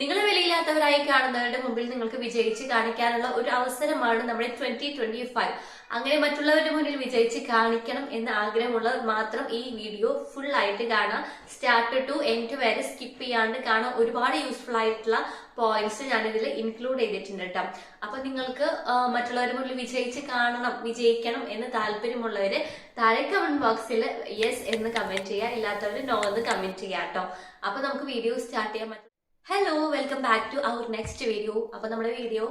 നിങ്ങൾ വിലയില്ലാത്തവരായി കാണുന്നവരുടെ മുമ്പിൽ നിങ്ങൾക്ക് വിജയിച്ച് കാണിക്കാനുള്ള ഒരു അവസരമാണ് നമ്മുടെ ട്വന്റി ട്വന്റി ഫൈവ് അങ്ങനെ മറ്റുള്ളവരുടെ മുന്നിൽ വിജയിച്ച് കാണിക്കണം എന്ന് ആഗ്രഹമുള്ളവർ മാത്രം ഈ വീഡിയോ ഫുൾ ആയിട്ട് കാണാം. സ്റ്റാർട്ട് ടു എൻഡ് വരെ സ്കിപ്പ് ചെയ്യാണ്ട് കാണാൻ ഒരുപാട് യൂസ്ഫുൾ ആയിട്ടുള്ള പോയിന്റ്സ് ഞാനിതിൽ ഇൻക്ലൂഡ് ചെയ്തിട്ടുണ്ട് കേട്ടോ അപ്പൊ നിങ്ങൾക്ക് മറ്റുള്ളവരുടെ മുന്നിൽ വിജയിച്ച് കാണണം വിജയിക്കണം എന്ന് താല്പര്യമുള്ളവര് താഴെ കമന്റ് ബോക്സിൽ യെസ് എന്ന് കമന്റ് ചെയ്യുക ഇല്ലാത്തവർ നോ എന്ന് കമന്റ് ചെയ്യാം കേട്ടോ അപ്പൊ നമുക്ക് വീഡിയോ സ്റ്റാർട്ട് ചെയ്യാൻ hello welcome back to our next video അപ്പൊ നമ്മുടെ വീഡിയോ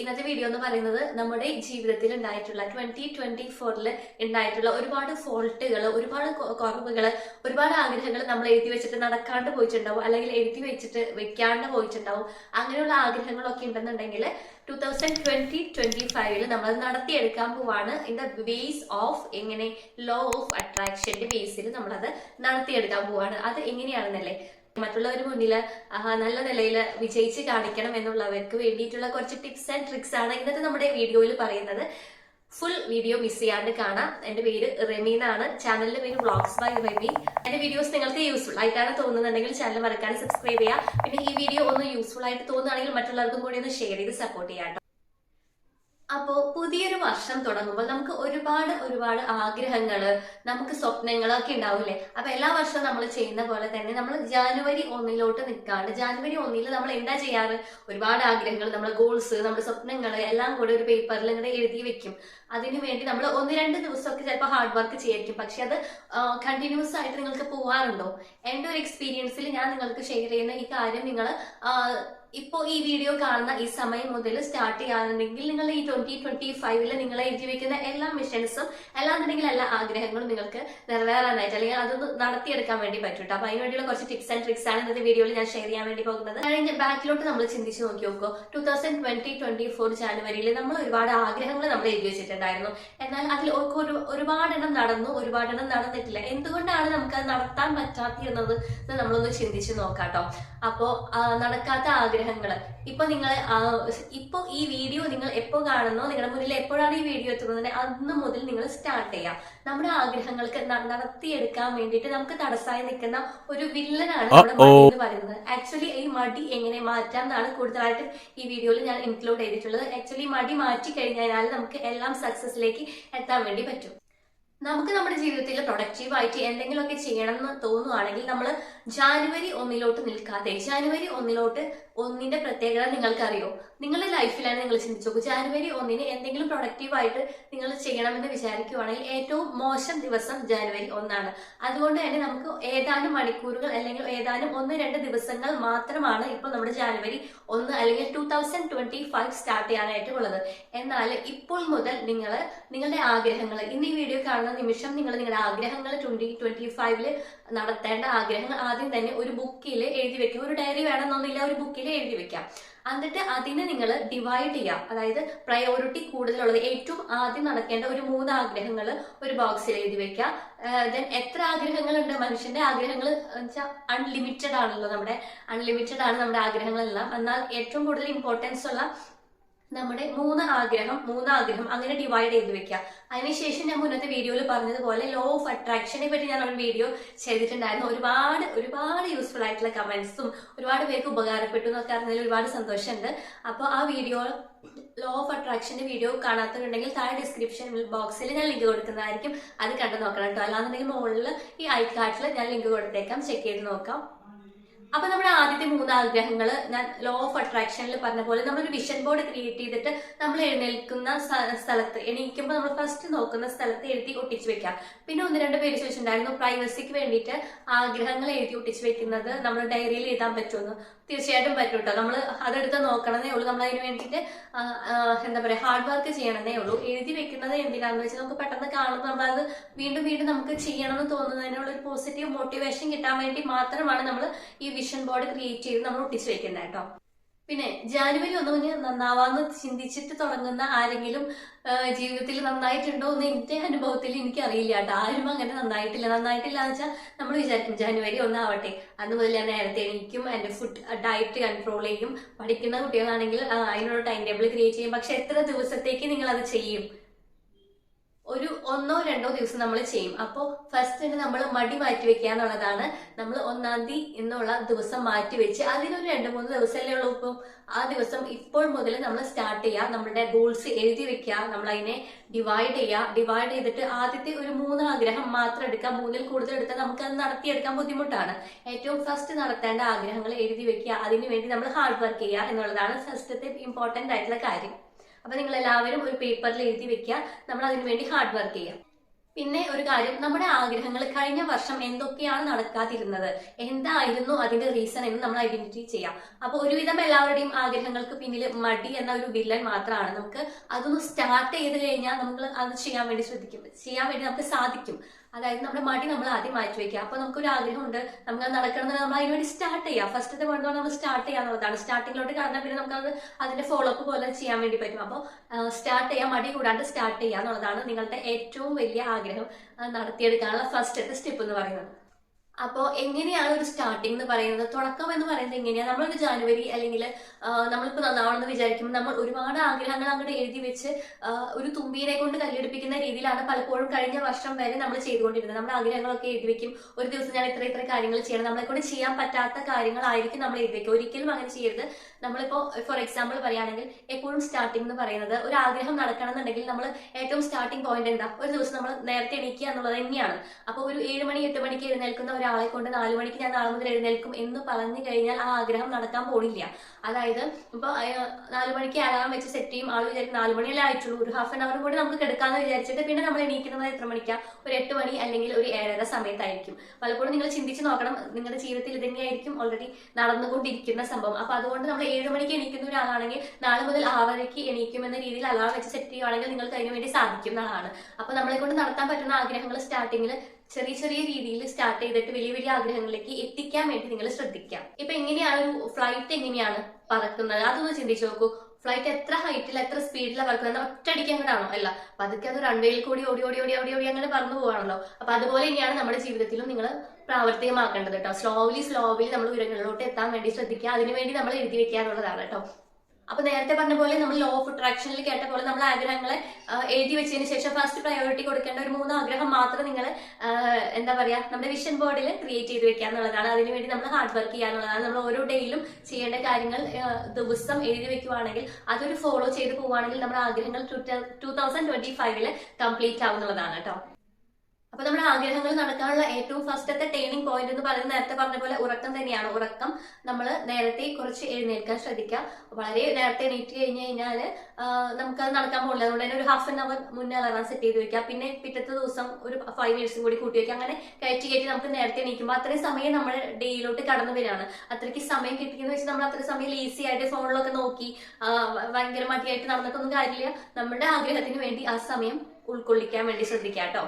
ഇന്നത്തെ വീഡിയോ എന്ന് പറയുന്നത് നമ്മുടെ ജീവിതത്തിൽ ഉണ്ടായിട്ടുള്ള ട്വന്റി ട്വന്റി ഫോറിൽ ഉണ്ടായിട്ടുള്ള ഒരുപാട് ഫോൾട്ടുകൾ ഒരുപാട് കുറവുകൾ ഒരുപാട് ആഗ്രഹങ്ങൾ നമ്മൾ എഴുതി വെച്ചിട്ട് നടക്കാണ്ട് പോയിട്ടുണ്ടാവും അല്ലെങ്കിൽ എഴുതി വെച്ചിട്ട് വെക്കാണ്ട് പോയിട്ടുണ്ടാവും. അങ്ങനെയുള്ള ആഗ്രഹങ്ങളൊക്കെ ഉണ്ടെന്നുണ്ടെങ്കിൽ ടൂ തൗസൻഡ് ട്വന്റി ട്വന്റി ഫൈവിൽ നമ്മൾ നടത്തിയെടുക്കാൻ പോവാണ്. ഇൻ ദ ബേസ് ഓഫ് എങ്ങനെ ലോ ഓഫ് അട്രാക്ഷന്റെ ബേസിൽ നമ്മളത് നടത്തിയെടുക്കാൻ പോവാണ്. അത് എങ്ങനെയാണെന്നല്ലേ? മറ്റുള്ളവർ മുന്നിൽ നല്ല നിലയിൽ വിജയിച്ച് കാണിക്കണം എന്നുള്ളവർക്ക് വേണ്ടിയിട്ടുള്ള കുറച്ച് ടിപ്സ് ആൻഡ് ട്രിക്സ് ആണ് ഇന്നത്തെ നമ്മുടെ വീഡിയോയിൽ പറയുന്നത്. ഫുൾ വീഡിയോ മിസ് ചെയ്യാണ്ട് കാണാം. എന്റെ പേര് റെമി എന്നാണ് ചാനലിന്റെ പേര് വ്ളോഗ്സ് ബൈ റെമി. എന്റെ വീഡിയോസ് നിങ്ങൾക്ക് യൂസ്ഫുൾ ആയിട്ടാണ് തോന്നുന്നുണ്ടെങ്കിൽ ചാനൽ മറക്കാൻ സബ്സ്ക്രൈബ് ചെയ്യുക. പിന്നെ ഈ വീഡിയോ ഒന്ന് യൂസ്ഫുൾ ആയിട്ട് തോന്നുകയാണെങ്കിൽ മറ്റുള്ളവർക്കും കൂടി ഒന്ന് ഷെയർ ചെയ്ത് സപ്പോർട്ട് ചെയ്യാം. അപ്പോ പുതിയൊരു വർഷം തുടങ്ങുമ്പോൾ നമുക്ക് ഒരുപാട് ഒരുപാട് ആഗ്രഹങ്ങൾ നമുക്ക് സ്വപ്നങ്ങളൊക്കെ ഉണ്ടാവില്ലേ? അപ്പൊ എല്ലാ വർഷവും നമ്മൾ ചെയ്യുന്ന പോലെ തന്നെ നമ്മൾ ജാനുവരി ഒന്നിലോട്ട് നിൽക്കാണ്ട് ജാനുവരി ഒന്നിൽ നമ്മൾ എന്താ ചെയ്യാറ്? ഒരുപാട് ആഗ്രഹങ്ങൾ നമ്മുടെ ഗോൾസ് നമ്മുടെ സ്വപ്നങ്ങൾ എല്ലാം കൂടെ ഒരു പേപ്പറിൽ ഇങ്ങനെ എഴുതി വെക്കും. അതിനു വേണ്ടി നമ്മൾ ഒന്ന് രണ്ട് ദിവസമൊക്കെ ചിലപ്പോൾ ഹാർഡ് വർക്ക് ചെയ്യായിരിക്കും. പക്ഷെ അത് കണ്ടിന്യൂസ് ആയിട്ട് നിങ്ങൾക്ക് പോവാറുണ്ടോ? എന്റെ ഒരു എക്സ്പീരിയൻസിൽ ഞാൻ നിങ്ങൾക്ക് ഷെയർ ചെയ്യുന്ന ഈ കാര്യം നിങ്ങൾ ഇപ്പോൾ ഈ വീഡിയോ കാണുന്ന ഈ സമയം മുതൽ സ്റ്റാർട്ട് ചെയ്യാനുണ്ടെങ്കിൽ നിങ്ങൾ ഈ ട്വന്റി ട്വന്റി ഫൈവിൽ നിങ്ങൾ എഴുതി വെക്കുന്ന എല്ലാ മിഷൻസും അല്ലാന്നുണ്ടെങ്കിൽ എല്ലാ ആഗ്രഹങ്ങളും നിങ്ങൾക്ക് നിറവേറാനായിട്ട് അല്ലെങ്കിൽ അതൊന്ന് നടത്തിയെടുക്കാൻ വേണ്ടി പറ്റും കേട്ടോ അപ്പൊ അതിനുവേണ്ടിയുള്ള കുറച്ച് ടിപ്സ് ആൻഡ് ട്രിക്സ് ആണ് ഇന്നത്തെ വീഡിയോയിൽ ഞാൻ ഷെയർ ചെയ്യാൻ വേണ്ടി പോകുന്നത്. കഴിഞ്ഞ ബാക്കിലോട്ട് നമ്മൾ ചിന്തിച്ച് നോക്കി നോക്കോ. Two thousand twenty twenty four ജാനുവരിയിൽ നമ്മൾ ഒരുപാട് ആഗ്രഹങ്ങൾ നമ്മൾ എഴുതി വെച്ചിട്ടുണ്ടായിരുന്നു. എന്നാൽ അതിൽ ഒരു ഒരുപാടെണ്ണം നടന്നു ഒരുപാടെണ്ണം നടന്നിട്ടില്ല. എന്തുകൊണ്ടാണ് നമുക്ക് അത് നടത്താൻ പറ്റാത്തിരുന്നത് എന്ന് നമ്മളൊന്ന് ചിന്തിച്ച് നോക്കാട്ടോ അപ്പോ അപ്പോൾ നടക്കാത്ത ആഗ്രഹങ്ങൾ ഇപ്പൊ നിങ്ങൾ ഇപ്പൊ ഈ വീഡിയോ നിങ്ങൾ എപ്പോ കാണുന്നോ നിങ്ങളുടെ മുന്നിൽ എപ്പോഴാണ് ഈ വീഡിയോ എത്തുന്നത് അന്ന് മുതൽ നിങ്ങൾ സ്റ്റാർട്ട് ചെയ്യാം. നമ്മുടെ ആഗ്രഹങ്ങൾക്ക് നടത്തിയെടുക്കാൻ വേണ്ടിയിട്ട് നമുക്ക് തടസ്സമായി നിൽക്കുന്ന ഒരു വില്ലനാണ് നമ്മുടെ മടി എന്ന് പറയുന്നത്. ആക്ച്വലി ഈ മടി എങ്ങനെ മാറ്റാം എന്നാണ് കൂടുതലായിട്ടും ഈ വീഡിയോയിൽ ഞാൻ ഇൻക്ലൂഡ് ചെയ്തിട്ടുള്ളത്. ആക്ച്വലി മടി മാറ്റി കഴിഞ്ഞാൽ നമുക്ക് എല്ലാം സക്സസിലേക്ക് എത്താൻ വേണ്ടി പറ്റും. നമുക്ക് നമ്മുടെ ജീവിതത്തിൽ പ്രൊഡക്റ്റീവ് ആയിട്ട് എന്തെങ്കിലുമൊക്കെ ചെയ്യണം എന്ന് തോന്നുവാണെങ്കിൽ നമ്മൾ ജാനുവരി ഒന്നിലോട്ട് നിൽക്കാതെ ജാനുവരി ഒന്നിലോട്ട് ഒന്നിന്റെ പ്രത്യേകത നിങ്ങൾക്കറിയോ? നിങ്ങളുടെ ലൈഫിലാണ് നിങ്ങൾ ചിന്തിച്ചു നോക്കൂ ജാനുവരി ഒന്നിന് എന്തെങ്കിലും പ്രൊഡക്റ്റീവ് ആയിട്ട് നിങ്ങൾ ചെയ്യണമെന്ന് വിചാരിക്കുവാണെങ്കിൽ ഏറ്റവും മോശം ദിവസം ജാനുവരി ഒന്നാണ്. അതുകൊണ്ട് തന്നെ നമുക്ക് ഏതാനും മണിക്കൂറുകൾ അല്ലെങ്കിൽ ഏതാനും ഒന്ന് രണ്ട് ദിവസങ്ങൾ മാത്രമാണ് ഇപ്പോൾ നമ്മുടെ ജാനുവരി ഒന്ന് അല്ലെങ്കിൽ two thousand twenty five start ചെയ്യാനായിട്ട് ഉള്ളത് എന്നാൽ ഇപ്പോൾ മുതൽ നിങ്ങൾ നിങ്ങളുടെ ആഗ്രഹങ്ങൾ ഇന്ന് ഈ വീഡിയോ കാണുന്ന നിമിഷം നിങ്ങൾ നിങ്ങളുടെ ആഗ്രഹങ്ങൾ ട്വന്റി ട്വന്റി ഫൈവിൽ നടത്തേണ്ട ആഗ്രഹങ്ങൾ ആദ്യം തന്നെ ഒരു ബുക്കിൽ എഴുതി വെക്കുക. ഒരു ഡയറി വേണമെന്നൊന്നുമില്ല ഒരു ബുക്കിൽ എഴുതി വെക്കാം. എന്നിട്ട് അതിനെ നിങ്ങൾ ഡിവൈഡ് ചെയ്യാം അതായത് പ്രയോറിറ്റി കൂടുതലുള്ളത്. ഏറ്റവും ആദ്യം നടക്കേണ്ട ഒരു മൂന്ന് ആഗ്രഹങ്ങൾ ഒരു ബോക്സിൽ എഴുതി വെക്കാം ദെൻ എത്ര ആഗ്രഹങ്ങളുണ്ട്? മനുഷ്യന്റെ ആഗ്രഹങ്ങൾ വെച്ചാൽ അൺലിമിറ്റഡ് ആണല്ലോ നമ്മുടെ അൺലിമിറ്റഡ് ആണ് നമ്മുടെ ആഗ്രഹങ്ങളെല്ലാം. എന്നാൽ ഏറ്റവും കൂടുതൽ ഇമ്പോർട്ടൻസ് ഉള്ള നമ്മുടെ മൂന്ന് ആഗ്രഹം മൂന്ന് ആഗ്രഹം അങ്ങനെ ഡിവൈഡ് ചെയ്ത് വെക്കുക അതിനുശേഷം ഞാൻ മുന്നത്തെ വീഡിയോയിൽ പറഞ്ഞതുപോലെ ലോ ഓഫ് അട്രാക്ഷനെ പറ്റി ഞാൻ ഒരു വീഡിയോ ചെയ്തിട്ടുണ്ടായിരുന്നു. ഒരുപാട് ഒരുപാട് യൂസ്ഫുൾ ആയിട്ടുള്ള കമന്റ്സും ഒരുപാട് പേർക്ക് ഉപകാരപ്പെട്ടു എന്നൊക്കെ അറിഞ്ഞതിൽ ഒരുപാട് സന്തോഷമുണ്ട്. അപ്പോൾ ആ വീഡിയോ ലോ ഓഫ് അട്രാക്ഷന്റെ വീഡിയോ കാണാത്തവരുണ്ടെങ്കിൽ താഴെ ഡിസ്ക്രിപ്ഷൻ ബോക്സിൽ ഞാൻ ലിങ്ക് കൊടുക്കുന്നതായിരിക്കും. അത് കണ്ടു നോക്കണം കേട്ടോ അല്ലാന്നുണ്ടെങ്കിൽ മുകളിൽ ഈ ഐ കാർഡിൽ ഞാൻ ലിങ്ക് കൊടുത്തേക്കാം. ചെക്ക് ചെയ്ത് നോക്കാം. അപ്പൊ നമ്മുടെ ആദ്യത്തെ മൂന്ന് ആഗ്രഹങ്ങൾ ഞാൻ ലോ ഓഫ് അട്രാക്ഷനിൽ പറഞ്ഞ പോലെ നമ്മളൊരു വിഷൻ ബോർഡ് ക്രിയേറ്റ് ചെയ്തിട്ട് നമ്മൾ എഴുന്നേൽക്കുന്ന സ്ഥ- സ്ഥലത്ത് എണീക്കുമ്പോൾ നമ്മൾ ഫസ്റ്റ് നോക്കുന്ന സ്ഥലത്ത് എഴുതി ഒട്ടിച്ചു വെക്കാം. പിന്നെ ഒന്ന് രണ്ട് പേര് ചോദിച്ചിട്ടുണ്ടായിരുന്നു പ്രൈവസിക്ക് വേണ്ടിയിട്ട് ആഗ്രഹങ്ങൾ എഴുതി ഒട്ടിച്ചു വെക്കുന്നത് നമ്മൾ ഡയറിയിൽ എഴുതാൻ പറ്റുമെന്ന്. തീർച്ചയായിട്ടും പറ്റും കേട്ടോ നമ്മൾ അതെടുത്ത് നോക്കണമെന്നേ ഉള്ളൂ. നമ്മൾ അതിന് വേണ്ടിയിട്ട് എന്താ പറയുക ഹാർഡ് വർക്ക് ചെയ്യണമെന്നേ ഉള്ളൂ. എഴുതി വെക്കുന്നത് എന്തിനാണെന്ന് വെച്ചാൽ നമുക്ക് പെട്ടെന്ന് കാണുമ്പോൾ നമ്മളത് വീണ്ടും വീണ്ടും നമുക്ക് ചെയ്യണമെന്ന് തോന്നുന്നതിനുള്ള ഒരു പോസിറ്റീവ് മോട്ടിവേഷൻ കിട്ടാൻ വേണ്ടി മാത്രമാണ് നമ്മൾ ഈ വിഷൻ ബോർഡ് ക്രിയേറ്റ് ചെയ്ത് നമ്മൾ ഒട്ടിച്ചു വെക്കുന്നത് കേട്ടോ. പിന്നെ ജാനുവരി ഒന്ന് മുന്നേ നന്നാവാന്ന് ചിന്തിച്ചിട്ട് തുടങ്ങുന്ന ആരെങ്കിലും ജീവിതത്തിൽ നന്നായിട്ടുണ്ടോ എന്ന് എന്റെ അനുഭവത്തിൽ എനിക്ക് അറിയില്ല കേട്ടോ. ആരും അങ്ങനെ നന്നായിട്ടില്ല. നന്നായിട്ടില്ല എന്ന് വെച്ചാൽ നമ്മൾ വിചാരിക്കും ജാനുവരി ഒന്നാവട്ടെ അന്ന് മുതൽ ഞാൻ നേരത്തെ എനിക്കും എന്റെ ഫുഡ് ഡയറ്റ് കൺട്രോൾ ചെയ്യും. പഠിക്കുന്ന കുട്ടികളാണെങ്കിൽ അതിനുള്ള ടൈം ടേബിൾ ക്രിയേറ്റ് ചെയ്യും. പക്ഷെ എത്ര ദിവസത്തേക്ക് നിങ്ങൾ അത് ചെയ്യും? ഒരു ഒന്നോ രണ്ടോ ദിവസം നമ്മൾ ചെയ്യും. അപ്പോൾ ഫസ്റ്റ് തന്നെ നമ്മൾ മടി മാറ്റി വെക്കുക എന്നുള്ളതാണ്. നമ്മൾ ഒന്നാം തീയതി എന്നുള്ള ദിവസം മാറ്റി വെച്ച് അതിനൊരു രണ്ട് മൂന്ന് ദിവസമല്ലേ ഉള്ളൂ ഇപ്പം. ആ ദിവസം ഇപ്പോൾ മുതൽ നമ്മൾ സ്റ്റാർട്ട് ചെയ്യുക. നമ്മുടെ ഗോൾസ് എഴുതി വെക്കുക. നമ്മൾ അതിനെ ഡിവൈഡ് ചെയ്യുക. ഡിവൈഡ് ചെയ്തിട്ട് ആദ്യത്തെ ഒരു മൂന്ന് ആഗ്രഹം മാത്രം എടുക്കാം മൂന്നിൽ കൂടുതൽ എടുത്താൽ നമുക്ക് അത് നടത്തിയെടുക്കാൻ ബുദ്ധിമുട്ടാണ്. ഏറ്റവും ഫസ്റ്റ് നടത്തേണ്ട ആഗ്രഹങ്ങൾ എഴുതി വെക്കുക. അതിനുവേണ്ടി നമ്മൾ ഹാർഡ് വർക്ക് ചെയ്യുക എന്നുള്ളതാണ് ഫസ്റ്റത്തെ ഇമ്പോർട്ടന്റ് ആയിട്ടുള്ള കാര്യം. അപ്പൊ നിങ്ങൾ എല്ലാവരും ഒരു പേപ്പറിൽ എഴുതി വെക്കുക. നമ്മൾ അതിനു വേണ്ടി ഹാർഡ് വർക്ക് ചെയ്യാം പിന്നെ ഒരു കാര്യം നമ്മുടെ ആഗ്രഹങ്ങൾ കഴിഞ്ഞ വർഷം എന്തൊക്കെയാണ് നടക്കാതിരുന്നത്? എന്തായിരുന്നു അതിന്റെ റീസൺ എന്ന് നമ്മൾ ഐഡന്റിഫൈ ചെയ്യാം. അപ്പൊ ഒരുവിധം എല്ലാവരുടെയും ആഗ്രഹങ്ങൾക്ക് പിന്നിൽ മടി എന്ന ഒരു വില്ലൻ മാത്രമാണ്. നമുക്ക് അതൊന്ന് സ്റ്റാർട്ട് ചെയ്ത് കഴിഞ്ഞാൽ നമ്മൾ അത് ചെയ്യാൻ വേണ്ടി ശ്രദ്ധിക്കും. ചെയ്യാൻ വേണ്ടി നമുക്ക് സാധിക്കും. അതായത് നമ്മുടെ മടി നമ്മൾ ആദ്യം മാറ്റി വെക്കുക. അപ്പൊ നമുക്കൊരു ആഗ്രഹമുണ്ട്. നമുക്ക് അത് നടക്കണമെന്ന് നമ്മൾ അതിന് വേണ്ടി സ്റ്റാർട്ട് ചെയ്യാം ഫസ്റ്റത്തെ വേണ്ടത് നമ്മൾ സ്റ്റാർട്ട് ചെയ്യാന്നുള്ളതാണ് സ്റ്റാർട്ടിങ്ങിലോട്ട് കടന്നാൽ പിന്നെ നമുക്ക് അത് അതിന്റെ ഫോളോ അപ്പ് പോലെ ചെയ്യാൻ വേണ്ടി പറ്റും. അപ്പോൾ സ്റ്റാർട്ട് ചെയ്യാം മടി കൂടാണ്ട് സ്റ്റാർട്ട് ചെയ്യുക എന്നുള്ളതാണ് നിങ്ങളുടെ ഏറ്റവും വലിയ ആഗ്രഹം നടത്തിയെടുക്കാനുള്ള ഫസ്റ്റത്തെ സ്റ്റെപ്പ് എന്ന് പറയുന്നത്. അപ്പോൾ എങ്ങനെയാണ് ഒരു സ്റ്റാർട്ടിംഗ് എന്ന് പറയുന്നത്? തുടക്കം എന്ന് പറയുന്നത് എങ്ങനെയാണ് നമ്മളൊരു ജാനുവരി അല്ലെങ്കിൽ നമ്മളിപ്പോൾ നന്നാവണമെന്ന് വിചാരിക്കുമ്പോൾ നമ്മൾ ഒരുപാട് ആഗ്രഹങ്ങൾ അങ്ങോട്ട് എഴുതി വെച്ച് ഒരു തുമ്പീനെ കൊണ്ട് കല്ലെടുപ്പിക്കുന്ന രീതിയിലാണ് പലപ്പോഴും കഴിഞ്ഞ വർഷം വരെ നമ്മൾ ചെയ്തുകൊണ്ടിരുന്നത്. നമ്മുടെ ആഗ്രഹങ്ങളൊക്കെ എഴുതി വെക്കും. ഒരു ദിവസം ഞാൻ ഇത്ര ഇത്ര കാര്യങ്ങൾ ചെയ്യണം. നമ്മളെ കൊണ്ട് ചെയ്യാൻ പറ്റാത്ത കാര്യങ്ങളായിരിക്കും നമ്മൾ എഴുതി വെക്കുക. ഒരിക്കലും അങ്ങനെ ചെയ്യരുത്. നമ്മളിപ്പോൾ ഫോർ എക്സാമ്പിൾ പറയുകയാണെങ്കിൽ എപ്പോഴും സ്റ്റാർട്ടിംഗ് എന്ന് പറയുന്നത് ഒരു ആഗ്രഹം നടക്കണം എന്നുണ്ടെങ്കിൽ നമ്മൾ ഏറ്റവും സ്റ്റാർട്ടിംഗ് പോയിന്റ് എന്താ? ഒരു ദിവസം നമ്മൾ നേരത്തെ എണീക്കുക എന്നുള്ളത് തന്നെയാണ്. അപ്പോൾ ഒരു ഏഴ് മണി എട്ട് മണിക്ക് എഴുന്നേൽക്കുന്ന ഒരാളെ കൊണ്ട് നാല് മണിക്ക് ഞാൻ നാളെ മുതൽ എഴുന്നേൽക്കും എന്ന് പറഞ്ഞു കഴിഞ്ഞാൽ ആ ആഗ്രഹം നടക്കാൻ പോണില്ല. അതായത് ഇപ്പൊ നാലു മണിക്ക് അലാറം വെച്ച് സെറ്റ് ചെയ്യും. ആൾ വിചാരിക്കും നാല് മണിയല്ലേ ആയിട്ടുള്ളൂ. ഒരു ഹാഫ് ആൻ അവർ കൂടി നമുക്ക് കിടക്കാന്ന് വിചാരിച്ചിട്ട് പിന്നെ നമ്മൾ എണീക്കുന്നത് എത്ര മണിക്കാ? ഒരു എട്ട് മണി അല്ലെങ്കിൽ ഒരു ഏഴര സമയത്തായിരിക്കും. പലപ്പോഴും നിങ്ങൾ ചിന്തിച്ച് നോക്കണം നിങ്ങളുടെ ജീവിതത്തിൽ ഇത് തന്നെയായിരിക്കും ഓൾറെഡി നടന്നുകൊണ്ടിരിക്കുന്ന സംഭവം. അപ്പൊ അതുകൊണ്ട് നമ്മൾ ഏഴ് മണിക്ക് എണീക്കുന്ന ഒരാളാണെങ്കിൽ നാളെ മുതൽ ആറരയ്ക്ക് എണീക്കും എന്ന രീതിയിൽ അലാറം വെച്ച് സെറ്റ് ചെയ്യുവാണെങ്കിൽ നിങ്ങൾക്ക് അതിനു വേണ്ടി സാധിക്കും എന്നതാണ് അപ്പൊ നമ്മളെ കൊണ്ട് നടത്താൻ പറ്റുന്ന ആഗ്രഹങ്ങൾ സ്റ്റാർട്ടിങ്ങിൽ ചെറിയ ചെറിയ രീതിയിൽ സ്റ്റാർട്ട് ചെയ്തിട്ട് വലിയ വലിയ ആഗ്രഹങ്ങളിലേക്ക് എത്തിക്കാൻ വേണ്ടി നിങ്ങൾ ശ്രദ്ധിക്കാം. ഇപ്പൊ എങ്ങനെയാണ് ഒരു ഫ്ലൈറ്റ് എങ്ങനെയാണ് പറക്കുന്നത്? അതൊന്ന് ചിന്തിച്ചു നോക്കൂ. ഫ്ലൈറ്റ് എത്ര ഹൈറ്റിൽ എത്ര സ്പീഡിലാണ് പറക്കുന്നത്? ഒറ്റയടിക്ക് അങ്ങോട്ടാണോ അല്ല. പതുക്കെ അത് റൺവേയിൽ കൂടി ഓടി ഓടി ഓടി ഓടി ഓടി അങ്ങനെ പറന്നു പോവാണല്ലോ. അപ്പൊ അതുപോലെ തന്നെയാണ് നമ്മുടെ ജീവിതത്തിലും നിങ്ങൾ പ്രാവർത്തികമാക്കേണ്ടത് കേട്ടോ സ്ലോലി സ്ലോലി നമ്മൾ ഉയരങ്ങളിലോട്ട് എത്താൻ വേണ്ടി ശ്രദ്ധിക്കുക. അതിനുവേണ്ടി നമ്മൾ എഴുതി വെക്കാനുള്ളതാണ് കേട്ടോ അപ്പൊ നേരത്തെ പറഞ്ഞ പോലെ നമ്മൾ ലോ ഓഫ് അട്രാക്ഷനിൽ കേട്ട പോലെ നമ്മൾ ആഗ്രഹങ്ങളെ എഴുതി വെച്ചതിന് ശേഷം ഫസ്റ്റ് പ്രയോറിറ്റി കൊടുക്കേണ്ട ഒരു മൂന്ന് ആഗ്രഹം മാത്രം നിങ്ങൾ എന്താ പറയാ നമ്മുടെ വിഷൻ ബോർഡിൽ ക്രിയേറ്റ് ചെയ്ത് വെക്കുക എന്നുള്ളതാണ്. അതിനുവേണ്ടി നമ്മൾ ഹാർഡ് വർക്ക് ചെയ്യുക എന്നുള്ളതാണ്. നമ്മൾ ഓരോ ഡേയിലും ചെയ്യേണ്ട കാര്യങ്ങൾ ദിവസം എഴുതി വെക്കുവാണെങ്കിൽ അതൊരു ഫോളോ ചെയ്ത് പോവുകയാണെങ്കിൽ നമ്മുടെ ആഗ്രഹങ്ങൾ ടൂ തൗസൻഡ് ട്വന്റി ഫൈവിൽ കംപ്ലീറ്റ് ആവുന്നുള്ളതാണ് കേട്ടോ. അപ്പൊ നമ്മുടെ ആഗ്രഹങ്ങൾ നടക്കാനുള്ള ഏറ്റവും ഫസ്റ്റത്തെ ടേണിംഗ് പോയിന്റ് എന്ന് പറയുന്നത് നേരത്തെ പറഞ്ഞ പോലെ ഉറക്കം തന്നെയാണ്. ഉറക്കം നമ്മൾ നേരത്തെ കുറച്ച് എഴുന്നേൽക്കാൻ ശ്രദ്ധിക്കുക. വളരെ നേരത്തെ എണീറ്റ് കഴിഞ്ഞ് കഴിഞ്ഞാൽ നമുക്ക് അത് നടക്കാൻ പോകില്ല. അതുകൊണ്ട് തന്നെ ഒരു ഹാഫ് ആൻ അവർ മുന്നേ അലാറം സെറ്റ് ചെയ്ത് വെക്കുക. പിന്നെ പിറ്റത്തെ ദിവസം ഒരു ഫൈവ് മിനിറ്റ്സും കൂടി കൂട്ടി വെക്കുക. അങ്ങനെ കയറ്റി കയറ്റി നമുക്ക് നേരത്തെ എണീക്കുമ്പോൾ അത്രയും സമയം നമ്മുടെ ഡേയിലോട്ട് കടന്നു വരികയാണ്. അത്രയ്ക്ക് സമയം കിട്ടിയെന്ന് വെച്ച് നമ്മൾ അത്ര സമയം ഈസി ആയിട്ട് ഫോണിലൊക്കെ നോക്കി ഭയങ്കര മടിയായിട്ട് നടന്നിട്ടൊന്നും കാര്യമില്ല. നമ്മുടെ ആഗ്രഹത്തിന് വേണ്ടി ആ സമയം ഉൾക്കൊള്ളിക്കാൻ വേണ്ടി ശ്രദ്ധിക്കാം കേട്ടോ.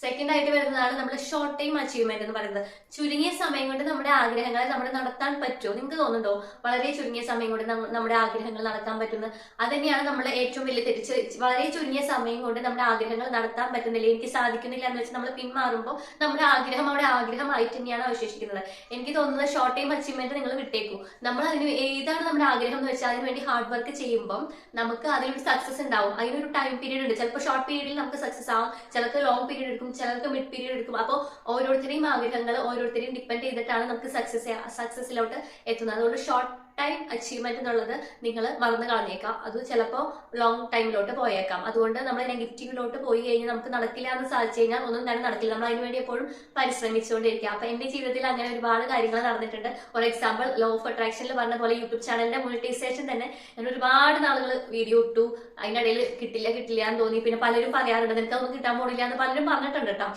സെക്കൻഡ് ആയിട്ട് വരുന്നതാണ് നമ്മുടെ ഷോർട്ട് ടൈം അച്ചീവ്മെന്റ് എന്ന് പറയുന്നത്. ചുരുങ്ങിയ സമയം കൊണ്ട് നമ്മുടെ ആഗ്രഹങ്ങളെ നമ്മൾ നടത്താൻ പറ്റുമോ? നിങ്ങൾക്ക് തോന്നുന്നുണ്ടോ? വളരെ ചുരുങ്ങിയ സമയം കൊണ്ട് നമ്മുടെ ആഗ്രഹങ്ങൾ നടത്താൻ പറ്റുന്നത് അത് തന്നെയാണ് നമ്മുടെ ഏറ്റവും വലിയ തെറ്റ് വളരെ ചുരുങ്ങിയ സമയം കൊണ്ട് നമ്മുടെ ആഗ്രഹങ്ങൾ നടത്താൻ പറ്റുന്നില്ല? എനിക്ക് സാധിക്കുന്നില്ല എന്ന് വെച്ചാൽ നമ്മൾ പിന്മാറുമ്പോൾ നമ്മുടെ ആഗ്രഹം അവിടെ ആഗ്രഹമായിട്ട് തന്നെയാണ് അവശേഷിക്കുന്നത്. എനിക്ക് തോന്നുന്നത് ഷോർട്ട് ടൈം അച്ചീവ്മെന്റ് നിങ്ങൾ വിട്ടേക്കൂ. നമ്മൾ അതിന് ഏതാണ് നമ്മുടെ ആഗ്രഹം എന്ന് വെച്ചാൽ അതിന് വേണ്ടി ഹാർഡ് വർക്ക് ചെയ്യുമ്പോൾ നമുക്ക് അതിലൊരു സക്സസ് ഉണ്ടാവും. അതിനൊരു ടൈം പീരീഡ് ഉണ്ട്. ചിലപ്പോൾ ഷോർട്ട് പീരീഡിൽ നമുക്ക് സക്സസ് ആവും. ചിലപ്പോൾ ലോങ് പീരീഡ് എടുക്കും ചിലർക്ക് മിഡ് പീരീഡ് എടുക്കും. അപ്പോൾ ഓരോരുത്തരെയും ആഗ്രഹങ്ങൾ ഓരോരുത്തരെയും ഡിപ്പെൻഡ് ചെയ്തിട്ടാണ് നമുക്ക് സക്സസ് സക്സസിലോട്ട് എത്തുന്നത്. അതുകൊണ്ട് ഷോർട്ട് ടൈം അച്ചീവ്മെന്റ് എന്നുള്ളത് നിങ്ങൾ മറന്നു കളഞ്ഞേക്കാം. അത് ചിലപ്പോൾ ലോങ് ടൈമിലോട്ട് പോയേക്കാം. അതുകൊണ്ട് നമ്മൾ നെഗറ്റീവിലോട്ട് പോയി കഴിഞ്ഞാൽ നമുക്ക് നടക്കില്ല എന്ന് സാധിച്ചു കഴിഞ്ഞാൽ ഒന്നും തന്നെ നടക്കില്ല. നമ്മൾ അതിനുവേണ്ടി എപ്പോഴും പരിശ്രമിച്ചുകൊണ്ടിരിക്കുക. അപ്പൊ എന്റെ ജീവിതത്തിൽ അങ്ങനെ ഒരുപാട് കാര്യങ്ങൾ നടന്നിട്ടുണ്ട്. ഫോർ എക്സാമ്പിൾ ലോ ഓഫ് അട്രാക്ഷനിൽ പറഞ്ഞ പോലെ യൂട്യൂബ് ചാനലിന്റെ മോണിറ്റൈസേഷൻ തന്നെ ഞാൻ ഒരുപാട് നാളുകൾ വീഡിയോ ഇട്ടു. അതിനിടയിൽ കിട്ടില്ല കിട്ടില്ല എന്ന് തോന്നി. പിന്നെ പലരും പറയാറുണ്ട് നിനക്ക് അതൊന്നും കിട്ടാൻ പോണില്ല എന്ന് പലരും പറഞ്ഞിട്ടുണ്ട് കേട്ടോ.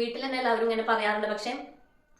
വീട്ടിൽ തന്നെ എല്ലാവരും ഇങ്ങനെ പറയാറുണ്ട്. പക്ഷെ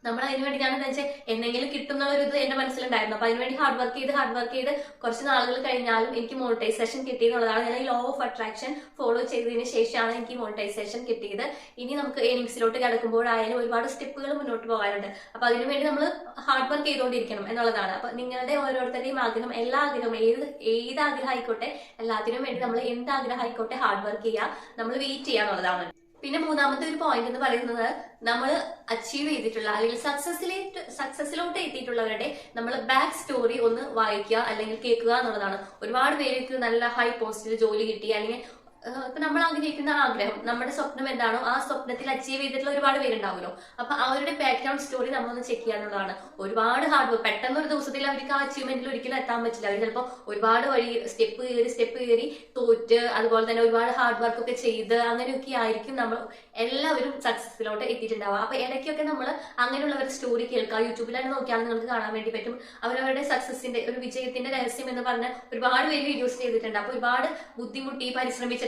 നമ്മൾ അതിന് വേണ്ടി ഞാൻ എന്താ വെച്ചാൽ എന്തെങ്കിലും കിട്ടും ഒരു ഇത് എന്റെ മനസ്സിലുണ്ടായിരുന്നു. അപ്പൊ അതിനുവേണ്ടി ഹാർഡ് വർക്ക് ചെയ്ത് ഹാർഡ് വർക്ക് ചെയ്ത് കുറച്ച് നാളുകൾ കഴിഞ്ഞാലും എനിക്ക് മോണിറ്റൈസേഷൻ കിട്ടി എന്നുള്ളതാണ്. ഞാൻ ലോ ഓഫ് അട്രാക്ഷൻ ഫോളോ ചെയ്തതിന് ശേഷമാണ് എനിക്ക് മോണിറ്റൈസേഷൻ കിട്ടിയത്. ഇനി നമുക്ക് ഏണിങ്സിലോട്ട് കിടക്കുമ്പോഴായാലും ഒരുപാട് സ്റ്റെപ്പുകൾ മുന്നോട്ട് പോകാനുണ്ട്. അപ്പൊ അതിനുവേണ്ടി നമ്മൾ ഹാർഡ് വർക്ക് ചെയ്തുകൊണ്ടിരിക്കണം എന്നുള്ളതാണ്. അപ്പൊ നിങ്ങളുടെ ഓരോരുത്തരുടെയും ആഗ്രഹം എല്ലാ ആഗ്രഹവും ഏത് ഏത് ആഗ്രഹം ആയിക്കോട്ടെ എല്ലാത്തിനും വേണ്ടി നമ്മൾ എന്ത് ആഗ്രഹം ആയിക്കോട്ടെ ഹാർഡ് വർക്ക് ചെയ്യുക നമ്മൾ വെയിറ്റ് ചെയ്യുക എന്നുള്ളതാണ്. പിന്നെ മൂന്നാമത്തെ ഒരു പോയിന്റ് എന്ന് പറയുന്നത് നമ്മൾ അച്ചീവ് ചെയ്തിട്ടുള്ള അല്ലെങ്കിൽ സക്സസിലേക്ക് സക്സസിലോട്ട് എത്തിയിട്ടുള്ളവരുടെ നമ്മൾ ബാക്ക് സ്റ്റോറി ഒന്ന് വായിക്കുക അല്ലെങ്കിൽ കേൾക്കുക എന്നുള്ളതാണ്. ഒരുപാട് പേർക്ക് നല്ല ഹൈ പോസ്റ്റിൽ ജോലി കിട്ടി അല്ലെങ്കിൽ ഇപ്പൊ നമ്മൾ ആഗ്രഹിക്കുന്ന ആഗ്രഹം നമ്മുടെ സ്വപ്നം എന്താണോ ആ സ്വപ്നത്തിൽ അച്ചീവ് ചെയ്തിട്ടുള്ള ഒരുപാട് പേരുണ്ടാവുമല്ലോ. അപ്പൊ അവരുടെ ബാക്ക്ഗ്രൗണ്ട് സ്റ്റോറി നമ്മളൊന്ന് ചെക്ക് ചെയ്യാന്നുള്ളതാണ് ഒരുപാട് ഹാർഡ് വർക്ക് പെട്ടെന്ന് ഒരു ദിവസത്തിൽ അവർക്ക് ആ അച്ചീവ്മെന്റിൽ ഒരിക്കലും എത്താൻ പറ്റില്ല. അവർ ചിലപ്പോൾ ഒരുപാട് വഴി സ്റ്റെപ്പ് കയറി സ്റ്റെപ്പ് കയറി തോറ്റ് അതുപോലെ തന്നെ ഒരുപാട് ഹാർഡ് വർക്ക് ഒക്കെ ചെയ്ത് അങ്ങനെയൊക്കെ ആയിരിക്കും നമ്മൾ എല്ലാവരും സക്സസിലോട്ട് എത്തിയിട്ടുണ്ടാവുക. അപ്പൊ ഇടയ്ക്കൊക്കെ നമ്മൾ അങ്ങനെയുള്ളവരുടെ സ്റ്റോറി കേൾക്കുക. യൂട്യൂബിലാണ് നോക്കിയാൽ നിങ്ങൾക്ക് കാണാൻ വേണ്ടി പറ്റും. അവരവരുടെ സക്സസിന്റെ ഒരു വിജയത്തിന്റെ രഹസ്യം എന്ന് പറഞ്ഞ ഒരുപാട് പേര് വീഡിയോസ് ചെയ്തിട്ടുണ്ട്. അപ്പൊ ഒരുപാട് ബുദ്ധിമുട്ടി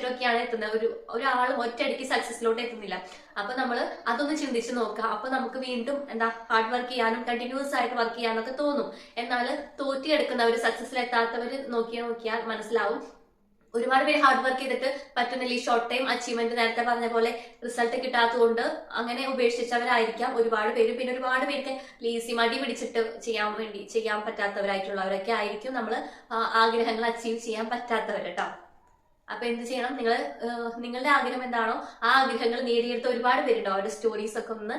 പരിശ്രമിച്ചിട്ടൊക്കെയാണ് എത്തുന്നത്. ഒരു ഒരാളും ഒറ്റയടിക്ക് സക്സസിലോട്ട് എത്തുന്നില്ല. അപ്പൊ നമ്മൾ അതൊന്ന് ചിന്തിച്ച് നോക്കുക. അപ്പൊ നമുക്ക് വീണ്ടും എന്താ ഹാർഡ് വർക്ക് ചെയ്യാനും കണ്ടിന്യൂസ് ആയിട്ട് വർക്ക് ചെയ്യാനും ഒക്കെ തോന്നും. എന്നാൽ തോറ്റിയെടുക്കുന്നവർ സക്സസിൽ എത്താത്തവർ നോക്കിയാൽ നോക്കിയാൽ മനസ്സിലാവും. ഒരുപാട് പേര് ഹാർഡ് വർക്ക് ചെയ്തിട്ട് പറ്റുന്നില്ല. ഈ ഷോർട്ട് ടൈം അച്ചീവ്മെന്റ് നേരത്തെ പറഞ്ഞ പോലെ റിസൾട്ട് കിട്ടാത്തതുകൊണ്ട് അങ്ങനെ ഉപേക്ഷിച്ചവരായിരിക്കാം ഒരുപാട് പേര്. പിന്നെ ഒരുപാട് പേർക്ക് ലീസി മടി പിടിച്ചിട്ട് ചെയ്യാൻ വേണ്ടി ചെയ്യാൻ പറ്റാത്തവരായിട്ടുള്ളവരൊക്കെ ആയിരിക്കും നമ്മൾ ആഗ്രഹങ്ങൾ അച്ചീവ് ചെയ്യാൻ പറ്റാത്തവർ കേട്ടോ. അപ്പൊ എന്ത് ചെയ്യണം? നിങ്ങൾ നിങ്ങളുടെ ആഗ്രഹം എന്താണോ ആ ആഗ്രഹങ്ങൾ നേടിയെടുത്ത ഒരുപാട് പേരുണ്ടോ? അവരുടെ സ്റ്റോറീസ് ഒക്കെ ഒന്ന്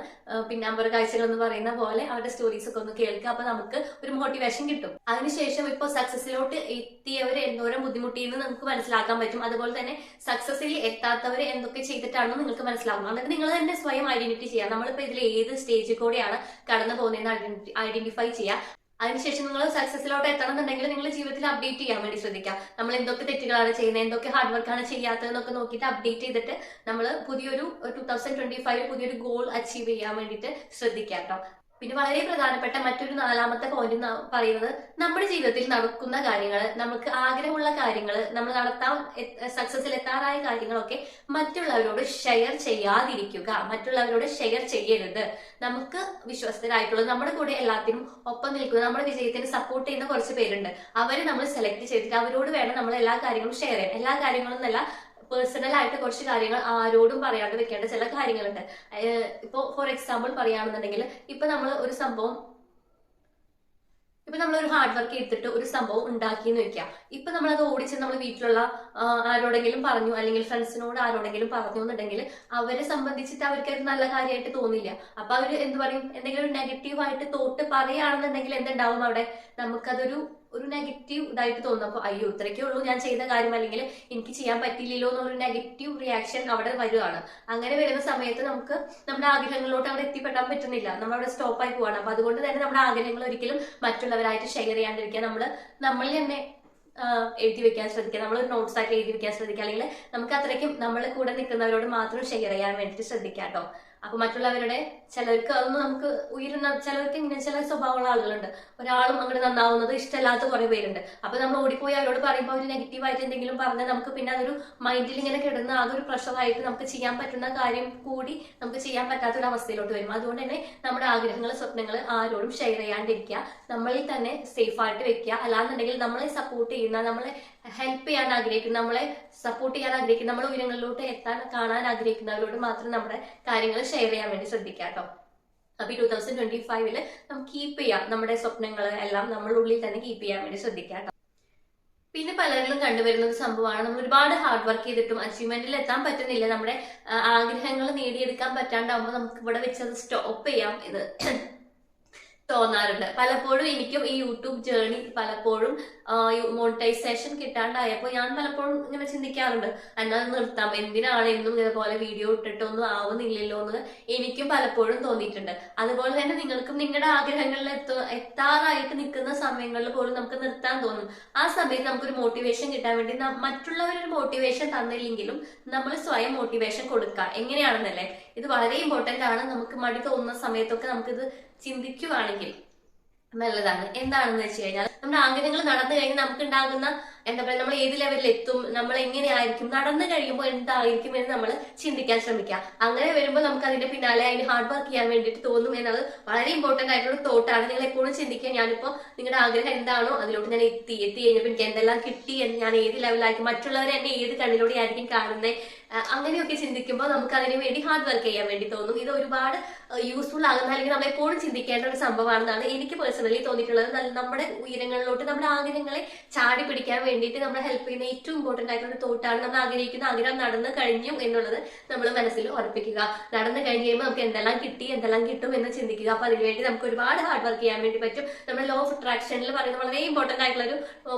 പിന്നെ അമ്പർ കാഴ്ചകൾ എന്ന് പറയുന്ന പോലെ അവരുടെ സ്റ്റോറീസ് ഒക്കെ ഒന്ന് കേൾക്കുക. അപ്പൊ നമുക്ക് ഒരു മോട്ടിവേഷൻ കിട്ടും. അതിനുശേഷം ഇപ്പോൾ സക്സസിലോട്ട് എത്തിയവർ എന്തോരം ബുദ്ധിമുട്ടിയെന്ന് നമുക്ക് മനസ്സിലാക്കാൻ പറ്റും. അതുപോലെ തന്നെ സക്സസിൽ എത്താത്തവർ എന്തൊക്കെ ചെയ്തിട്ടാണോ നിങ്ങൾക്ക് മനസ്സിലാകും എന്നിട്ട് നിങ്ങൾ തന്നെ സ്വയം ഐഡന്റിറ്റി ചെയ്യാം നമ്മളിപ്പോൾ ഇതിൽ ഏത് സ്റ്റേജിൽ കൂടെയാണ് കടന്നു പോകുന്നതെന്ന് ഐഡന്റിഫൈ ചെയ്യുക. അതിനുശേഷം നിങ്ങൾ സക്സസിലോട്ട് എത്തണം എന്നുണ്ടെങ്കിൽ നിങ്ങൾ ജീവിതത്തിൽ അപ്ഡേറ്റ് ചെയ്യാൻ വേണ്ടി ശ്രദ്ധിക്കുക. നമ്മൾ എന്തൊക്കെ തെറ്റുകളാണ് ചെയ്യുന്നത് എന്തൊക്കെ ഹാർഡ് വർക്കാണ് ചെയ്യാത്തതെന്നൊക്കെ നോക്കിയിട്ട് അപ്ഡേറ്റ് ചെയ്തിട്ട് നമ്മൾ പുതിയൊരു ടൂ തൗസൻഡ് ട്വന്റി ഫൈവ് പുതിയൊരു ഗോൾ അച്ചീവ് ചെയ്യാൻ വേണ്ടിയിട്ട് ശ്രദ്ധിക്കുക കേട്ടോ. പിന്നെ വളരെ പ്രധാനപ്പെട്ട മറ്റൊരു നാലാമത്തെ പോയിന്റ് പറയുന്നത് നമ്മുടെ ജീവിതത്തിൽ നടക്കുന്ന കാര്യങ്ങൾ നമുക്ക് ആഗ്രഹമുള്ള കാര്യങ്ങൾ നമ്മൾ നടത്താൻ സക്സസിൽ എത്താറായ കാര്യങ്ങളൊക്കെ മറ്റുള്ളവരോട് ഷെയർ ചെയ്യാതിരിക്കുക മറ്റുള്ളവരോട് ഷെയർ ചെയ്യരുത്. നമുക്ക് വിശ്വസ്തരായിട്ടുള്ള നമ്മുടെ കൂടെ എല്ലാത്തിനും ഒപ്പം നിൽക്കുന്ന നമ്മുടെ വിജയത്തിന് സപ്പോർട്ട് ചെയ്യുന്ന കുറച്ച് പേരുണ്ട്. അവരെ നമ്മൾ സെലക്ട് ചെയ്തിട്ട് അവരോട് വേണം നമ്മൾ എല്ലാ കാര്യങ്ങളും ഷെയർ ചെയ്യാൻ. എല്ലാ കാര്യങ്ങളും എന്നല്ല പേഴ്സണൽ ആയിട്ട് കുറച്ച് കാര്യങ്ങൾ ആരോടും പറയാതെ വെക്കേണ്ട ചില കാര്യങ്ങളുണ്ട്. ഇപ്പോൾ ഇപ്പൊ ഫോർ എക്സാമ്പിൾ പറയുകയാണെന്നുണ്ടെങ്കിൽ ഇപ്പൊ നമ്മൾ ഒരു സംഭവം ഇപ്പൊ നമ്മൾ ഒരു ഹാർഡ് വർക്ക് എടുത്തിട്ട് ഒരു സംഭവം ഉണ്ടാക്കി എന്ന് വെക്കാം. ഇപ്പൊ നമ്മൾ അത് ഓടിച്ച് നമ്മൾ വീട്ടിലുള്ള ആരോടെങ്കിലും പറഞ്ഞു അല്ലെങ്കിൽ ഫ്രണ്ട്സിനോട് ആരോടെങ്കിലും പറഞ്ഞു എന്നുണ്ടെങ്കിൽ അവരെ സംബന്ധിച്ചിട്ട് അവർക്ക് അത് നല്ല കാര്യമായിട്ട് തോന്നില്ല. അപ്പൊ അവർ എന്ത് പറയും? എന്തെങ്കിലും ഒരു നെഗറ്റീവ് ആയിട്ട് തോട്ട് പറയുകയാണെന്നുണ്ടെങ്കിൽ എന്തുണ്ടാവും അവിടെ? നമുക്കതൊരു ഒരു നെഗറ്റീവ് ഇതായിട്ട് തോന്നും അയ്യോ ഇത്രയ്ക്കേ ഉള്ളൂ ഞാൻ ചെയ്ത കാര്യം അല്ലെങ്കിൽ എനിക്ക് ചെയ്യാൻ പറ്റിയില്ലല്ലോ എന്നുള്ളൊരു നെഗറ്റീവ് റിയാക്ഷൻ അവിടെ വരുവാണ്. അങ്ങനെ വരുന്ന സമയത്ത് നമുക്ക് നമ്മുടെ ആഗ്രഹങ്ങളിലോട്ട് അവിടെ എത്തിപ്പെടാൻ പറ്റുന്നില്ല. നമ്മൾ അവിടെ സ്റ്റോപ്പ് ആയി പോവാണ്. അപ്പൊ അതുകൊണ്ട് തന്നെ നമ്മുടെ ആഗ്രഹങ്ങൾ ഒരിക്കലും മറ്റുള്ളവരായിട്ട് ഷെയർ ചെയ്യാണ്ടിരിക്കുക. നമ്മൾ നമ്മളിൽ തന്നെ എഴുതി വെക്കാൻ ശ്രദ്ധിക്കുക. നമ്മൾ നോട്ട്സ് ആയിട്ട് എഴുതി വെക്കാൻ ശ്രദ്ധിക്കുക. അല്ലെങ്കിൽ നമുക്ക് അത്രയ്ക്കും നമ്മളെ കൂടെ നിൽക്കുന്നവരോട് മാത്രം ഷെയർ ചെയ്യാൻ വേണ്ടിയിട്ട് ശ്രദ്ധിക്കാം കേട്ടോ. അപ്പൊ മറ്റുള്ളവരുടെ ചിലർക്ക് അതൊന്നും നമുക്ക് ഉയരുന്ന ചിലർക്ക് ഇങ്ങനെ ചില സ്വഭാവമുള്ള ആളുകളുണ്ട്. ഒരാളും അങ്ങോട്ട് നന്നാവുന്നത് ഇഷ്ടമല്ലാത്ത കുറെ പേരുണ്ട്. അപ്പൊ നമ്മൾ ഓടിപ്പോയി അവരോട് പറയുമ്പോൾ അവർ നെഗറ്റീവായിട്ട് എന്തെങ്കിലും പറഞ്ഞാൽ നമുക്ക് പിന്നെ അതൊരു മൈൻഡിൽ ഇങ്ങനെ കിടന്ന് ആ അതൊരു പ്രഷറായിട്ട് നമുക്ക് ചെയ്യാൻ പറ്റുന്ന കാര്യം കൂടി നമുക്ക് ചെയ്യാൻ പറ്റാത്ത ഒരു അവസ്ഥയിലോട്ട് വരും. അതുകൊണ്ട് തന്നെ നമ്മുടെ ആഗ്രഹങ്ങൾ സ്വപ്നങ്ങൾ ആരോടും ഷെയർ ചെയ്യാണ്ടിരിക്കുക. നമ്മളിൽ തന്നെ സേഫ് ആയിട്ട് വെക്കുക. അല്ലാന്നുണ്ടെങ്കിൽ നമ്മളെ സപ്പോർട്ട് ചെയ്യുന്ന നമ്മളെ ഹെൽപ്പ് ചെയ്യാൻ ആഗ്രഹിക്കുന്ന നമ്മളെ സപ്പോർട്ട് ചെയ്യാൻ ആഗ്രഹിക്കുന്ന നമ്മളെ ഉയരങ്ങളിലോട്ട് എത്താൻ കാണാൻ ആഗ്രഹിക്കുന്നവരോട് മാത്രം നമ്മുടെ കാര്യങ്ങൾ ഷെയർ ചെയ്യാൻ വേണ്ടി ശ്രദ്ധിക്കുക കേട്ടോ. അപ്പൊ ടൂ തൗസൻഡ് ട്വന്റി ഫൈവിൽ നമുക്ക് കീപ്പ് ചെയ്യാം. നമ്മുടെ സ്വപ്നങ്ങൾ എല്ലാം നമ്മുടെ ഉള്ളിൽ തന്നെ കീപ്പ് ചെയ്യാൻ വേണ്ടി ശ്രദ്ധിക്കുക കേട്ടോ. പിന്നെ പലരിലും കണ്ടുവരുന്ന ഒരു സംഭവമാണ്. നമ്മൾ ഒരുപാട് ഹാർഡ് വർക്ക് ചെയ്തിട്ടും അച്ചീവ്മെന്റിൽ എത്താൻ പറ്റുന്നില്ല. നമ്മുടെ ആഗ്രഹങ്ങൾ നേടിയെടുക്കാൻ പറ്റാണ്ടാവുമ്പോൾ നമുക്ക് ഇവിടെ വെച്ച് അത് സ്റ്റോപ്പ് ചെയ്യാം. എന്ന് തോന്നാറുണ്ട്. പലപ്പോഴും എനിക്കും ഈ യൂട്യൂബ് ജേർണി പലപ്പോഴും മോണിറ്റൈസേഷൻ കിട്ടാണ്ടായപ്പോൾ ഞാൻ പലപ്പോഴും ഇങ്ങനെ ചിന്തിക്കാറുണ്ട്. എന്നാൽ നിർത്താം. എന്തിനാണ് എന്നും ഇതേപോലെ വീഡിയോ ഇട്ടിട്ടൊന്നും ആവുന്നില്ലല്ലോ എന്ന് എനിക്കും പലപ്പോഴും തോന്നിയിട്ടുണ്ട്. അതുപോലെ തന്നെ നിങ്ങൾക്കും നിങ്ങളുടെ ആഗ്രഹങ്ങളിൽ എത്തു എത്താറായിട്ട് നിൽക്കുന്ന സമയങ്ങളിൽ പോലും നമുക്ക് നിർത്താൻ തോന്നും. ആ സമയത്ത് നമുക്കൊരു മോട്ടിവേഷൻ കിട്ടാൻ വേണ്ടി മറ്റുള്ളവരൊരു മോട്ടിവേഷൻ തന്നില്ലെങ്കിലും നമ്മൾ സ്വയം മോട്ടിവേഷൻ കൊടുക്കുക. എങ്ങനെയാണെന്നല്ലേ? ഇത് വളരെ ഇമ്പോർട്ടന്റ് ആണ്. നമുക്ക് മടി തോന്നുന്ന സമയത്തൊക്കെ നമുക്കിത് ചിന്തിക്കുവാണെങ്കിൽ നല്ലതാണ്. എന്താണെന്ന് വെച്ച് കഴിഞ്ഞാൽ നമ്മുടെ ആഗ്രഹങ്ങൾ നടന്നു കഴിഞ്ഞാൽ നമുക്ക് ഉണ്ടാകുന്ന എന്താ പറയുക നമ്മൾ ഏത് ലെവലിൽ എത്തും നമ്മൾ എങ്ങനെയായിരിക്കും നടന്നു കഴിയുമ്പോൾ എന്തായിരിക്കും എന്ന് നമ്മൾ ചിന്തിക്കാൻ ശ്രമിക്കുക. അങ്ങനെ വരുമ്പോൾ നമുക്ക് അതിന്റെ പിന്നാലെ അതിന് ഹാർഡ് വർക്ക് ചെയ്യാൻ വേണ്ടിയിട്ട് തോന്നും എന്നത് വളരെ ഇമ്പോർട്ടന്റ് ആയിട്ടുള്ള തോട്ടാണ് നിങ്ങൾ എപ്പോഴും ചിന്തിക്കുക ഞാനിപ്പോൾ നിങ്ങളുടെ ആഗ്രഹം എന്താണോ അതിലോട്ട് ഞാൻ എത്തി എത്തി കഴിഞ്ഞപ്പോൾ എനിക്ക് എന്തെല്ലാം കിട്ടി എന്ന് ഞാൻ ഏത് ലെവലായിരിക്കും മറ്റുള്ളവരെ എന്നെ ഏത് കണ്ണിലൂടെ ആയിരിക്കും കാണുന്നത് അങ്ങനെയൊക്കെ ചിന്തിക്കുമ്പോൾ നമുക്ക് അതിന് വേണ്ടി ഹാർഡ് വർക്ക് ചെയ്യാൻ വേണ്ടി തോന്നും. ഇത് ഒരുപാട് യൂസ്ഫുൾ ആകുന്ന അല്ലെങ്കിൽ നമ്മൾ എപ്പോഴും ചിന്തിക്കേണ്ട ഒരു സംഭവമാണെന്നാണ് എനിക്ക് പേഴ്സണലി തോന്നിയിട്ടുള്ളത്. നമ്മുടെ ഉയരങ്ങളിലോട്ട് നമ്മുടെ ആഗ്രഹങ്ങളെ ചാടി പിടിക്കാൻ വേണ്ടിയിട്ട് നമ്മളെ ഹെൽപ്പ് ചെയ്യുന്ന ഏറ്റവും ഇമ്പോർട്ടന്റ് ആയിട്ടുള്ള തോട്ടാണ് നമ്മൾ ആഗ്രഹിക്കുന്ന ആഗ്രഹം നടന്നു കഴിഞ്ഞു എന്നുള്ളത് നമ്മൾ മനസ്സിൽ ഉറപ്പിക്കുക. നടന്നു കഴിഞ്ഞ് കഴിയുമ്പോൾ നമുക്ക് എന്തെല്ലാം കിട്ടി എന്തെല്ലാം കിട്ടും എന്ന് ചിന്തിക്കുക. അപ്പൊ അതിനുവേണ്ടി നമുക്ക് ഒരുപാട് ഹാർഡ് വർക്ക് ചെയ്യാൻ വേണ്ടി പറ്റും. നമ്മുടെ ലോ ഓഫ് അട്രാക്ഷനിൽ പറയുന്ന വളരെ ഇമ്പോർട്ടന്റ് ആയിട്ടുള്ള ഒരു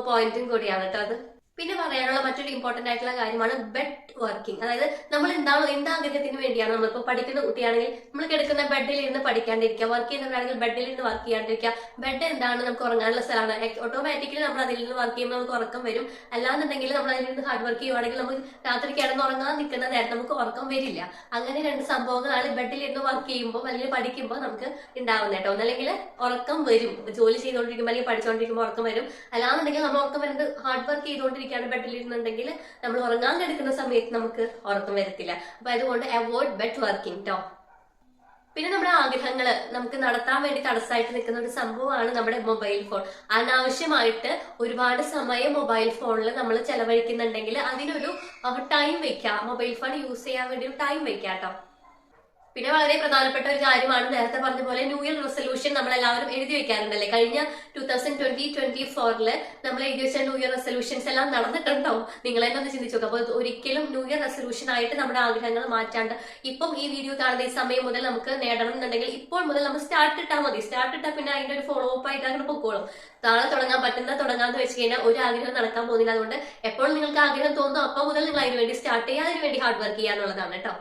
പോയിന്റും കൂടിയാണ് കേട്ടോ അത്. പിന്നെ പറയാനുള്ള മറ്റൊരു ഇമ്പോർട്ടന്റ് ആയിട്ടുള്ള കാര്യമാണ് ബെഡ് വർക്കിംഗ് അതായത് നമ്മൾ എന്താണോ എന്ത് ആഗ്രഹത്തിന് വേണ്ടിയാണ് നമ്മളിപ്പോൾ പഠിക്കുന്ന കുട്ടിയാണെങ്കിൽ നമ്മൾ കിടക്കുന്ന ബെഡിൽ ഇരുന്ന് പഠിക്കാണ്ടിരിക്കുക. വർക്ക് ചെയ്യുന്നവരാണെങ്കിൽ ബെഡിൽ ഇരുന്ന് വർക്ക് ചെയ്യാണ്ടിരിക്കുക. ബെഡ് എന്താണ് നമുക്ക് ഉറങ്ങാനുള്ള സ്ഥലമാണ്. ഓട്ടോമാറ്റിക്കലി നമ്മൾ അതിൽ നിന്ന് വർക്ക് ചെയ്യുമ്പോൾ നമുക്ക് ഉറക്കം വരും. അല്ലാന്നുണ്ടെങ്കിൽ നമ്മൾ അതിൽ നിന്ന് ഹാർഡ് വർക്ക് ചെയ്യുവാണെങ്കിൽ നമുക്ക് രാത്രി കിടന്ന് ഉറങ്ങാൻ നിൽക്കുന്ന നേരത്തെ നമുക്ക് ഉറക്കം വരില്ല. അങ്ങനെ രണ്ട് സംഭവങ്ങളാണ് ബെഡിൽ ഇരുന്ന് വർക്ക് ചെയ്യുമ്പോൾ അല്ലെങ്കിൽ പഠിക്കുമ്പോൾ നമുക്ക് ഉണ്ടാവുന്നത് കേട്ടോ. ഒന്നല്ലെങ്കിൽ ഉറക്കം വരും. ജോലി ചെയ്തുകൊണ്ടിരിക്കുമ്പോൾ അല്ലെങ്കിൽ പഠിച്ചുകൊണ്ടിരിക്കുമ്പോൾ ഉറക്കം വരും. അല്ലാന്നുണ്ടെങ്കിൽ നമ്മൾ ഉറക്കം വരുന്നത് ഹാർഡ് വർക്ക് ചെയ്തുകൊണ്ടിരിക്കുകയാണ് ബെഡിൽ ഇരുന്നുണ്ടെങ്കിൽ നമ്മൾ ഉറങ്ങാൻ കിടക്കുന്ന സമയത്ത് നമുക്ക് ഉറക്കം വരത്തില്ല. അപ്പൊ അതുകൊണ്ട് അവോയ്ഡ് ബെഡ് വർക്കിംഗ് ടോ പിന്നെ നമ്മുടെ ആഗ്രഹങ്ങൾ നമുക്ക് നടത്താൻ വേണ്ടി തടസ്സമായിട്ട് നിൽക്കുന്ന ഒരു സംഭവമാണ് നമ്മുടെ മൊബൈൽ ഫോൺ അനാവശ്യമായിട്ട് ഒരുപാട് സമയം മൊബൈൽ ഫോണിൽ നമ്മൾ ചെലവഴിക്കുന്നുണ്ടെങ്കിൽ അതിനൊരു ടൈം വെക്കാം മൊബൈൽ ഫോൺ യൂസ് ചെയ്യാൻ വേണ്ടി ഒരു ടൈം വെക്കാം കേട്ടോ പിന്നെ വളരെ പ്രധാനപ്പെട്ട ഒരു കാര്യമാണ് നേരത്തെ പറഞ്ഞ പോലെ ന്യൂ ഇയർ റെസൊല്യൂഷൻ നമ്മൾ എല്ലാവരും എഴുതി വെക്കാറുണ്ടല്ലേ? കഴിഞ്ഞ ടൂ തൗസൻഡ് ട്വന്റി ട്വന്റി ഫോറിൽ നമ്മൾ എഴുതി വെച്ച ന്യൂ ഇയർ റെസൊല്യൂഷൻസ് എല്ലാം നടന്നിട്ടുണ്ടാവും നിങ്ങൾ തന്നെ ഒന്ന് ചിന്തിച്ചു അപ്പോൾ ഒരിക്കലും ന്യൂ ഇയർ റെസൊല്യൂഷൻ ആയിട്ട് നമ്മുടെ ആഗ്രഹങ്ങൾ മാറ്റാണ്ട് ഇപ്പം ഈ വീഡിയോ കാണുന്ന ഈ സമയം മുതൽ നമുക്ക് നേടണം എന്നുണ്ടെങ്കിൽ ഇപ്പോൾ മുതൽ നമ്മൾ സ്റ്റാർട്ട് ഇട്ടാൽ മതി. സ്റ്റാർട്ട് ഇട്ടാൽ പിന്നെ അതിന്റെ ഒരു ഫോളോ അപ്പ് ആയിട്ട് അങ്ങനെ പൊക്കോളും. നാളെ തുടങ്ങാൻ പറ്റുന്ന തുടങ്ങാന്ന് വെച്ച് കഴിഞ്ഞാൽ ഒരു ആഗ്രഹം നടക്കാൻ പോകുന്നില്ല. അതുകൊണ്ട് എപ്പോഴും നിങ്ങൾക്ക് ആഗ്രഹം തോന്നുന്നു. അപ്പോൾ മുതൽ നിങ്ങൾ അതിന് വേണ്ടി സ്റ്റാർട്ട് ചെയ്യുക അതിന് വേണ്ടി ഹാർഡ് വർക്ക് ചെയ്യുക എന്നുള്ളതാണ് കേട്ടോ.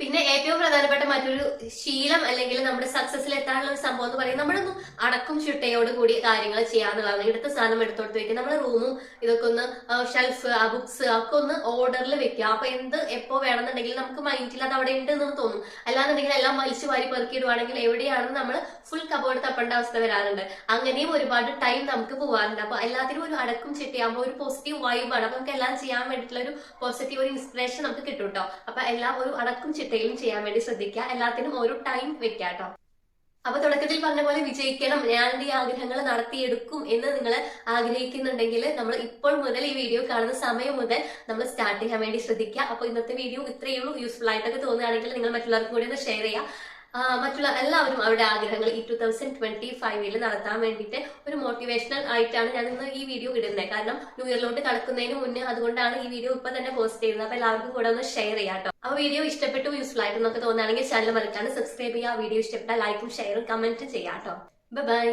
പിന്നെ ഏറ്റവും പ്രധാനപ്പെട്ട മറ്റൊരു ശീലം അല്ലെങ്കിൽ നമ്മുടെ സക്സസിൽ എത്താനുള്ള ഒരു സംഭവം എന്ന് പറയുന്നത് നമ്മളൊന്നും അടക്കും ചിട്ടയോട് കൂടി കാര്യങ്ങൾ ചെയ്യാന്നുള്ളതാണ്. എടുത്ത സാധനം എടുത്തോട്ട് വെക്കുക നമ്മുടെ റൂമും ഇതൊക്കെ ഒന്ന് ഷെൽഫ് ആ ബുക്സ് ഒക്കെ ഒന്ന് ഓർഡറിൽ വെക്കുക. അപ്പൊ എന്ത് എപ്പോ വേണമെന്നുണ്ടെങ്കിൽ നമുക്ക് മൈൻഡിൽ അത് അവിടെ ഉണ്ട് എന്ന് തോന്നും. അല്ലാന്നുണ്ടെങ്കിൽ എല്ലാം വലിച്ചു വാരി പെറുക്കിയിടുവാണെങ്കിൽ എവിടെയാണെന്ന് നമ്മൾ ഫുൾ കബോർഡ് തപ്പേണ്ട അവസ്ഥ വരാറുണ്ട്. അങ്ങനെയും ഒരുപാട് ടൈം നമുക്ക് പോകാറുണ്ട് അപ്പൊ എല്ലാത്തിനും ഒരു അടക്കും ചിട്ടയാകുമ്പോൾ ഒരു പോസിറ്റീവ് വൈബാണ് അപ്പൊ നമുക്ക് എല്ലാം ചെയ്യാൻ വേണ്ടിയിട്ടുള്ള ഒരു പോസിറ്റീവ് ഒരു ഇൻസ്പിറേഷൻ നമുക്ക് കിട്ടും കേട്ടോ അപ്പൊ എല്ലാം ഒരു അടക്കും ചിട്ടയിലും ചെയ്യാൻ വേണ്ടി ശ്രദ്ധിക്കുക. എല്ലാത്തിനും ഒരു ടൈം വെക്കുക കേട്ടോ. അപ്പൊ തുടക്കത്തിൽ പറഞ്ഞ പോലെ വിജയിക്കണം. ഞാൻ ഈ ആഗ്രഹങ്ങൾ നടത്തിയെടുക്കും എന്ന് നിങ്ങൾ ആഗ്രഹിക്കുന്നുണ്ടെങ്കിൽ നമ്മൾ ഇപ്പോൾ മുതൽ ഈ വീഡിയോ കാണുന്ന സമയം മുതൽ നമ്മൾ സ്റ്റാർട്ട് ചെയ്യാൻ വേണ്ടി ശ്രദ്ധിക്കുക. അപ്പൊ ഇന്നത്തെ വീഡിയോ ഇത്രയേ ഉള്ളൂ. യൂസ്ഫുൾ ആയിട്ടൊക്കെ തോന്നുകയാണെങ്കിൽ നിങ്ങൾ മറ്റുള്ളവർക്കും കൂടി ഒന്ന് ഷെയർ ചെയ്യുക. മറ്റുള്ള എല്ലാവരും അവരുടെ ആഗ്രഹങ്ങൾ ഈ ടു തൗസൻഡ് ട്വന്റി ഫൈവിൽ നടത്താൻ വേണ്ടിയിട്ട് ഒരു മോട്ടിവേഷണൽ ആയിട്ടാണ് ഞാൻ ഇന്ന് ഈ വീഡിയോ ഇടുന്നത്. കാരണം ന്യൂ ഇയറിലോട്ട് കടക്കുന്നതിന് മുന്നേ അതുകൊണ്ടാണ് ഈ വീഡിയോ ഇപ്പൊ തന്നെ പോസ്റ്റ് ചെയ്യുന്നത്. അപ്പൊ എല്ലാവർക്കും കൂടെ ഒന്ന് ഷെയർ ചെയ്യാം കേട്ടോ അപ്പൊ വീഡിയോ ഇഷ്ടപ്പെട്ടു യൂസ്ഫുൾ ആയിട്ട് നമുക്ക് തോന്നുകയാണെങ്കിൽ ചാനൽ മറക്കാണ്ട് സബ്സ്ക്രൈബ് ചെയ്യുക. വീഡിയോ ഇഷ്ടപ്പെട്ട ലൈക്കും ഷെയറും കമന്റും ചെയ്യാം കേട്ടോ ബൈ